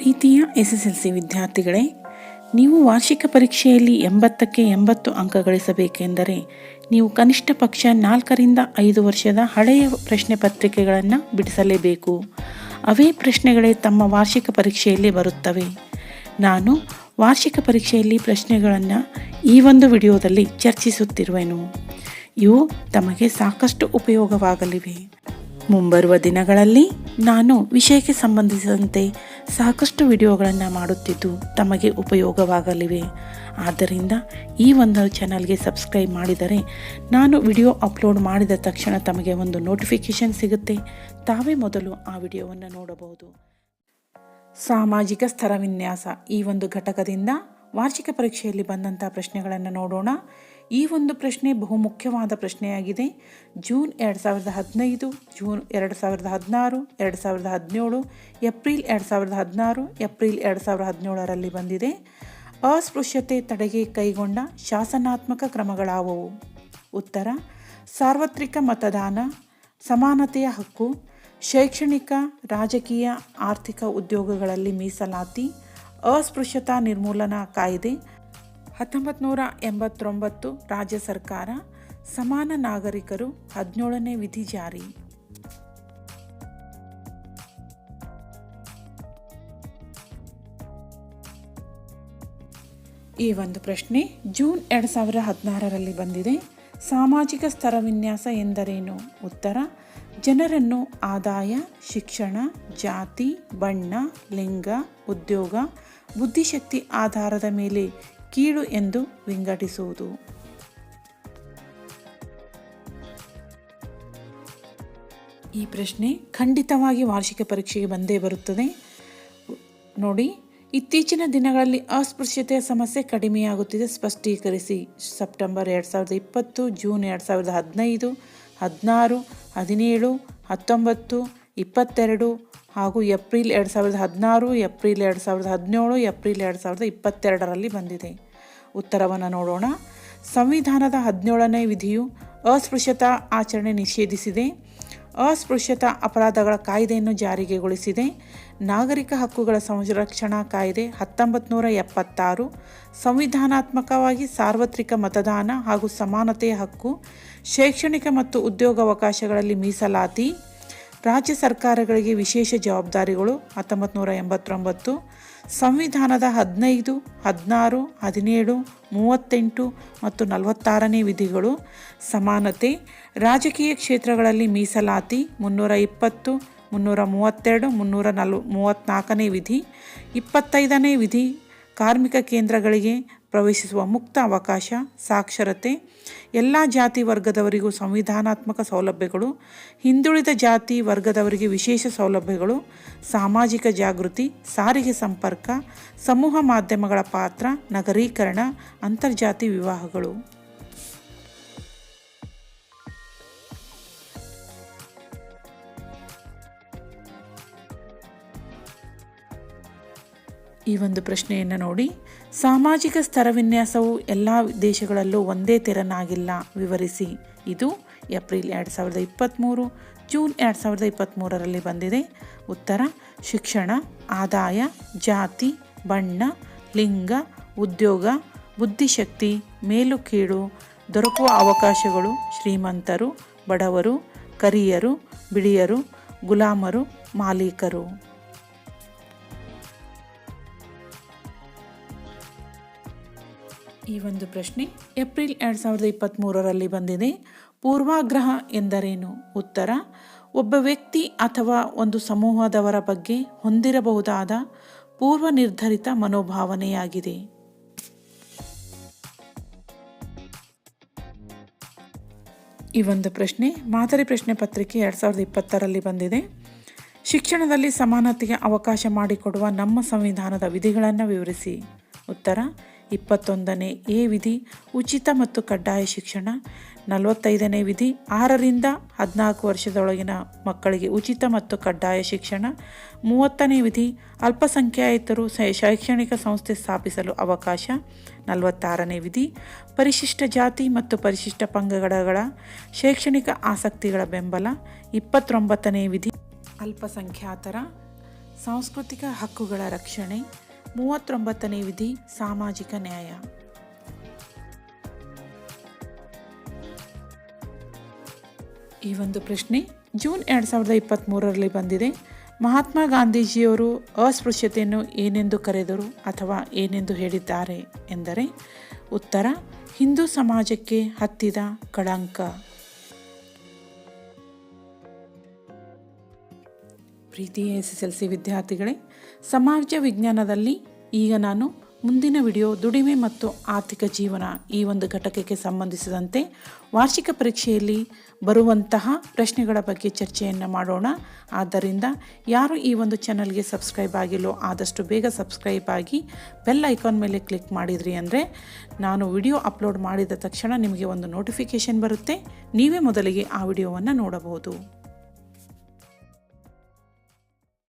ಪ್ರೀತಿಯ S S L C ವಿದ್ಯಾರ್ಥಿಗಳೇ, ನೀವು ವಾರ್ಷಿಕ ಪರೀಕ್ಷೆಯಲ್ಲಿ ಎಂಬತ್ತಕ್ಕೆ ಎಂಬತ್ತು ಅಂಕ ಗಳಿಸಬೇಕೆಂದರೆ ನೀವು ಕನಿಷ್ಠ ಪಕ್ಷ ನಾಲ್ಕರಿಂದ ಐದು ವರ್ಷದ ಹಳೆಯ ಪ್ರಶ್ನೆ ಪತ್ರಿಕೆಗಳನ್ನು ಬಿಡಿಸಲೇಬೇಕು. ಅವೇ ಪ್ರಶ್ನೆಗಳೇ ತಮ್ಮ ವಾರ್ಷಿಕ ಪರೀಕ್ಷೆಯಲ್ಲಿ ಬರುತ್ತವೆ. ನಾನು ವಾರ್ಷಿಕ ಪರೀಕ್ಷೆಯಲ್ಲಿ ಪ್ರಶ್ನೆಗಳನ್ನು ಈ ಒಂದು ವಿಡಿಯೋದಲ್ಲಿ ಚರ್ಚಿಸುತ್ತಿರುವೆನು. ಇವು ತಮಗೆ ಸಾಕಷ್ಟು ಉಪಯೋಗವಾಗಲಿವೆ. ಮುಂಬರುವ ದಿನಗಳಲ್ಲಿ ನಾನು ವಿಷಯಕ್ಕೆ ಸಂಬಂಧಿಸಿದಂತೆ ಸಾಕಷ್ಟು ವಿಡಿಯೋಗಳನ್ನು ಮಾಡುತ್ತಿದ್ದು ತಮಗೆ ಉಪಯೋಗವಾಗಲಿವೆ. ಆದ್ದರಿಂದ ಈ ಒಂದು ಚಾನಲ್ಗೆ ಸಬ್ಸ್ಕ್ರೈಬ್ ಮಾಡಿದರೆ ನಾನು ವಿಡಿಯೋ ಅಪ್ಲೋಡ್ ಮಾಡಿದ ತಕ್ಷಣ ತಮಗೆ ಒಂದು ನೋಟಿಫಿಕೇಷನ್ ಸಿಗುತ್ತೆ. ತಾವೇ ಮೊದಲು ಆ ವಿಡಿಯೋವನ್ನು ನೋಡಬಹುದು. ಸಾಮಾಜಿಕ ಸ್ತರ ವಿನ್ಯಾಸ. ಈ ಒಂದು ಘಟಕದಿಂದ ವಾರ್ಷಿಕ ಪರೀಕ್ಷೆಯಲ್ಲಿ ಬಂದಂಥ ಪ್ರಶ್ನೆಗಳನ್ನು ನೋಡೋಣ. ಈ ಒಂದು ಪ್ರಶ್ನೆ ಬಹುಮುಖ್ಯವಾದ ಪ್ರಶ್ನೆಯಾಗಿದೆ. ಜೂನ್ ಎರಡು ಸಾವಿರದ ಹದಿನೈದು, ಜೂನ್ ಎರಡು ಸಾವಿರದ ಹದಿನಾರು, ಎರಡು ಸಾವಿರದ ಹದಿನೇಳು, ಏಪ್ರಿಲ್ ಎರಡು ಸಾವಿರದ ಹದಿನಾರು, ಏಪ್ರಿಲ್ ಎರಡು ಸಾವಿರದ ಹದಿನೇಳರಲ್ಲಿ ಬಂದಿದೆ. ಅಸ್ಪೃಶ್ಯತೆ ತಡೆಗೆ ಕೈಗೊಂಡ ಶಾಸನಾತ್ಮಕ ಕ್ರಮಗಳಾವವು? ಉತ್ತರ, ಸಾರ್ವತ್ರಿಕ ಮತದಾನ, ಸಮಾನತೆಯ ಹಕ್ಕು, ಶೈಕ್ಷಣಿಕ, ರಾಜಕೀಯ, ಆರ್ಥಿಕ ಉದ್ಯೋಗಗಳಲ್ಲಿ ಮೀಸಲಾತಿ, ಅಸ್ಪೃಶ್ಯತಾ ನಿರ್ಮೂಲನಾ ಕಾಯ್ದೆ ಹತ್ತೊಂಬತ್ತು ನೂರ ಎಂಬತ್ತೊಂಬತ್ತು ರಾಜ್ಯ ಸರ್ಕಾರ ಸಮಾನ ನಾಗರಿಕರು ಹದಿನೇಳನೇ ವಿಧಿ ಜಾರಿ. ಈ ಒಂದು ಪ್ರಶ್ನೆ ಜೂನ್ ಎರಡು ಸಾವಿರ ಹದಿನಾರರಲ್ಲಿ ಬಂದಿದೆ. ಸಾಮಾಜಿಕ ಸ್ತರ ವಿನ್ಯಾಸ ಎಂದರೇನು? ಉತ್ತರ, ಜನರನ್ನು ಆದಾಯ, ಶಿಕ್ಷಣ, ಜಾತಿ, ಬಣ್ಣ, ಲಿಂಗ, ಉದ್ಯೋಗ, ಬುದ್ಧಿಶಕ್ತಿ ಆಧಾರದ ಮೇಲೆ ಕೀಳು ಎಂದು ವಿಂಗಡಿಸುವುದು. ಈ ಪ್ರಶ್ನೆ ಖಂಡಿತವಾಗಿ ವಾರ್ಷಿಕ ಪರೀಕ್ಷೆಗೆ ಬಂದೇ ಬರುತ್ತದೆ. ನೋಡಿ, ಇತ್ತೀಚಿನ ದಿನಗಳಲ್ಲಿ ಅಸ್ಪೃಶ್ಯತೆಯ ಸಮಸ್ಯೆ ಕಡಿಮೆಯಾಗುತ್ತಿದೆ. ಸ್ಪಷ್ಟೀಕರಿಸಿ, ಸೆಪ್ಟೆಂಬರ್ ಎರಡು ಸಾವಿರದ ಇಪ್ಪತ್ತು, ಜೂನ್ ಎರಡು ಸಾವಿರದ ಹದಿನೈದು, ಹದಿನಾರು, ಹದಿನೇಳು, ಹತ್ತೊಂಬತ್ತು, ಇಪ್ಪತ್ತೆರಡು ಹಾಗೂ ಏಪ್ರಿಲ್ ಎರಡು ಸಾವಿರದ ಹದಿನಾರು, ಏಪ್ರಿಲ್ ಎರಡು ಸಾವಿರದ ಹದಿನೇಳು, ಏಪ್ರಿಲ್ ಎರಡು ಸಾವಿರದ ಇಪ್ಪತ್ತೆರಡರಲ್ಲಿ ಬಂದಿದೆ. ಉತ್ತರವನ್ನು ನೋಡೋಣ. ಸಂವಿಧಾನದ ಹದಿನೇಳನೇ ವಿಧಿಯು ಅಸ್ಪೃಶ್ಯತಾ ಆಚರಣೆ ನಿಷೇಧಿಸಿದೆ. ಅಸ್ಪೃಶ್ಯತಾ ಅಪರಾಧಗಳ ಕಾಯ್ದೆಯನ್ನು ಜಾರಿಗೆಗೊಳಿಸಿದೆ ನಾಗರಿಕ ಹಕ್ಕುಗಳ ಸಂರಕ್ಷಣಾ ಕಾಯ್ದೆ ಹತ್ತೊಂಬತ್ತು ನೂರ ಎಪ್ಪತ್ತಾರು. ಸಂವಿಧಾನಾತ್ಮಕವಾಗಿ ಸಾರ್ವತ್ರಿಕ ಮತದಾನ ಹಾಗೂ ಸಮಾನತೆಯ ಹಕ್ಕು, ಶೈಕ್ಷಣಿಕ ಮತ್ತು ಉದ್ಯೋಗಾವಕಾಶಗಳಲ್ಲಿ ಮೀಸಲಾತಿ ರಾಜ್ಯ ಸರ್ಕಾರಗಳಿಗೆ ವಿಶೇಷ ಜವಾಬ್ದಾರಿಗಳು ಹತ್ತೊಂಬತ್ತು ನೂರ ಎಂಬತ್ತೊಂಬತ್ತು, ಸಂವಿಧಾನದ ಹದಿನೈದು, ಹದಿನಾರು, ಹದಿನೇಳು, ಮೂವತ್ತೆಂಟು ಮತ್ತು ನಲವತ್ತಾರನೇ ವಿಧಿಗಳು ಸಮಾನತೆ, ರಾಜಕೀಯ ಕ್ಷೇತ್ರಗಳಲ್ಲಿ ಮೀಸಲಾತಿ ಮುನ್ನೂರ ಇಪ್ಪತ್ತು ಮುನ್ನೂರ ಮೂವತ್ತೆರಡು ಮುನ್ನೂರ ನಲ್ ಮೂವತ್ತ್ನಾಲ್ಕನೇ ವಿಧಿ, ಇಪ್ಪತ್ತೈದನೇ ವಿಧಿ ಕಾರ್ಮಿಕ ಕೇಂದ್ರಗಳಿಗೆ ಪ್ರವೇಶಿಸುವ ಮುಕ್ತ ಅವಕಾಶ, ಸಾಕ್ಷರತೆ, ಎಲ್ಲ ಜಾತಿ ವರ್ಗದವರಿಗೂ ಸಂವಿಧಾನಾತ್ಮಕ ಸೌಲಭ್ಯಗಳು, ಹಿಂದುಳಿದ ಜಾತಿ ವರ್ಗದವರಿಗೆ ವಿಶೇಷ ಸೌಲಭ್ಯಗಳು, ಸಾಮಾಜಿಕ ಜಾಗೃತಿ, ಸಾರಿಗೆ ಸಂಪರ್ಕ, ಸಮೂಹ ಮಾಧ್ಯಮಗಳ ಪಾತ್ರ, ನಗರೀಕರಣ, ಅಂತರ್ಜಾತಿ ವಿವಾಹಗಳು. ಈ ಒಂದು ಪ್ರಶ್ನೆಯನ್ನು ನೋಡಿ. ಸಾಮಾಜಿಕ ಸ್ತರ ವಿನ್ಯಾಸವು ಎಲ್ಲ ದೇಶಗಳಲ್ಲೂ ಒಂದೇ ತೆರನಾಗಿಲ್ಲ. ವಿವರಿಸಿ. ಇದು ಏಪ್ರಿಲ್ ಎರಡು ಸಾವಿರದ ಇಪ್ಪತ್ತ್ಮೂರು ಜೂನ್ ಎರಡು ಸಾವಿರದ ಇಪ್ಪತ್ತ್ಮೂರರಲ್ಲಿ ಬಂದಿದೆ. ಉತ್ತರ, ಶಿಕ್ಷಣ, ಆದಾಯ, ಜಾತಿ, ಬಣ್ಣ, ಲಿಂಗ, ಉದ್ಯೋಗ, ಬುದ್ಧಿಶಕ್ತಿ ಮೇಲು ಕೀಳು ದೊರಕುವ ಅವಕಾಶಗಳು, ಶ್ರೀಮಂತರು, ಬಡವರು, ಕರಿಯರು, ಬಿಳಿಯರು, ಗುಲಾಮರು, ಮಾಲೀಕರು. ಈ ಒಂದು ಪ್ರಶ್ನೆ. ಏಪ್ರಿಲ್ ಎರಡು ಸಾವಿರದ ಇಪ್ಪತ್ತ್ಮೂರರಲ್ಲಿ ಬಂದಿದೆ. ಪೂರ್ವಾಗ್ರಹ ಎಂದರೇನು? ಉತ್ತರ, ಒಬ್ಬ ವ್ಯಕ್ತಿ ಅಥವಾ ಒಂದು ಸಮೂಹದವರ ಬಗ್ಗೆ ಹೊಂದಿರಬಹುದಾದ ಪೂರ್ವ ನಿರ್ಧರಿತ ಮನೋಭಾವನೆಯಾಗಿದೆ. ಈ ಒಂದು ಪ್ರಶ್ನೆ, ಮಾದರಿ ಪ್ರಶ್ನೆ ಪತ್ರಿಕೆ ಎರಡು ಸಾವಿರದ ಇಪ್ಪತ್ತರಲ್ಲಿ ಬಂದಿದೆ. ಶಿಕ್ಷಣದಲ್ಲಿ ಸಮಾನತೆಗೆ ಅವಕಾಶ ಮಾಡಿಕೊಡುವ ನಮ್ಮ ಸಂವಿಧಾನದ ವಿಧಿಗಳನ್ನು ವಿವರಿಸಿ. ಉತ್ತರ ಇಪ್ಪತ್ತೊಂದನೇ ಎ ವಿಧಿ, ಉಚಿತ ಮತ್ತು ಕಡ್ಡಾಯ ಶಿಕ್ಷಣ. ನಲವತ್ತೈದನೇ ವಿಧಿ, ಆರರಿಂದ ಹದಿನಾಲ್ಕು ವರ್ಷದೊಳಗಿನ ಮಕ್ಕಳಿಗೆ ಉಚಿತ ಮತ್ತು ಕಡ್ಡಾಯ ಶಿಕ್ಷಣ. ಮೂವತ್ತನೇ ವಿಧಿ, ಅಲ್ಪಸಂಖ್ಯಾತರು ಶೈಕ್ಷಣಿಕ ಸಂಸ್ಥೆ ಸ್ಥಾಪಿಸಲು ಅವಕಾಶ. ನಲವತ್ತಾರನೇ ವಿಧಿ, ಪರಿಶಿಷ್ಟ ಜಾತಿ ಮತ್ತು ಪರಿಶಿಷ್ಟ ಪಂಗಡಗಳ ಶೈಕ್ಷಣಿಕ ಆಸಕ್ತಿಗಳ ಬೆಂಬಲ. ಇಪ್ಪತ್ತೊಂಬತ್ತನೇ ವಿಧಿ, ಅಲ್ಪಸಂಖ್ಯಾತರ ಸಾಂಸ್ಕೃತಿಕ ಹಕ್ಕುಗಳ ರಕ್ಷಣೆ. ಮೂವತ್ತೊಂಬತ್ತನೇ ವಿಧಿ, ಸಾಮಾಜಿಕ ನ್ಯಾಯ. ಈ ಒಂದು ಪ್ರಶ್ನೆ ಜೂನ್ ಎರಡು ಸಾವಿರದ ಇಪ್ಪತ್ತ್ಮೂರರಲ್ಲಿ ಬಂದಿದೆ. ಮಹಾತ್ಮ ಗಾಂಧೀಜಿಯವರು ಅಸ್ಪೃಶ್ಯತೆಯನ್ನು ಏನೆಂದು ಕರೆದರು ಅಥವಾ ಏನೆಂದು ಹೇಳಿದ್ದಾರೆ ಎಂದರೆ, ಉತ್ತರ, ಹಿಂದೂ ಸಮಾಜಕ್ಕೆ ಹತ್ತಿದ ಕಳಂಕ. ಪ್ರೀತಿಯ ಎಸ್ ಎಸ್ ಎಲ್ ಸಿ ವಿದ್ಯಾರ್ಥಿಗಳೇ, ಸಮಾಜ ವಿಜ್ಞಾನದಲ್ಲಿ ಈಗ ನಾನು ಮುಂದಿನ ವಿಡಿಯೋ ದುಡಿಮೆ ಮತ್ತು ಆರ್ಥಿಕ ಜೀವನ ಈ ಒಂದು ಘಟಕಕ್ಕೆ ಸಂಬಂಧಿಸಿದಂತೆ ವಾರ್ಷಿಕ ಪರೀಕ್ಷೆಯಲ್ಲಿ ಬರುವಂತಹ ಪ್ರಶ್ನೆಗಳ ಬಗ್ಗೆ ಚರ್ಚೆಯನ್ನು ಮಾಡೋಣ. ಆದ್ದರಿಂದ ಯಾರು ಈ ಒಂದು ಚಾನಲ್ಗೆ ಸಬ್ಸ್ಕ್ರೈಬ್ ಆಗಿಲ್ಲೋ ಆದಷ್ಟು ಬೇಗ ಸಬ್ಸ್ಕ್ರೈಬ್ ಆಗಿ ಬೆಲ್ ಐಕಾನ್ ಮೇಲೆ ಕ್ಲಿಕ್ ಮಾಡಿದ್ರಿ ಅಂದರೆ ನಾನು ವಿಡಿಯೋ ಅಪ್ಲೋಡ್ ಮಾಡಿದ ತಕ್ಷಣ ನಿಮಗೆ ಒಂದು ನೋಟಿಫಿಕೇಷನ್ ಬರುತ್ತೆ. ನೀವೇ ಮೊದಲಿಗೆ ಆ ವಿಡಿಯೋವನ್ನು ನೋಡಬಹುದು.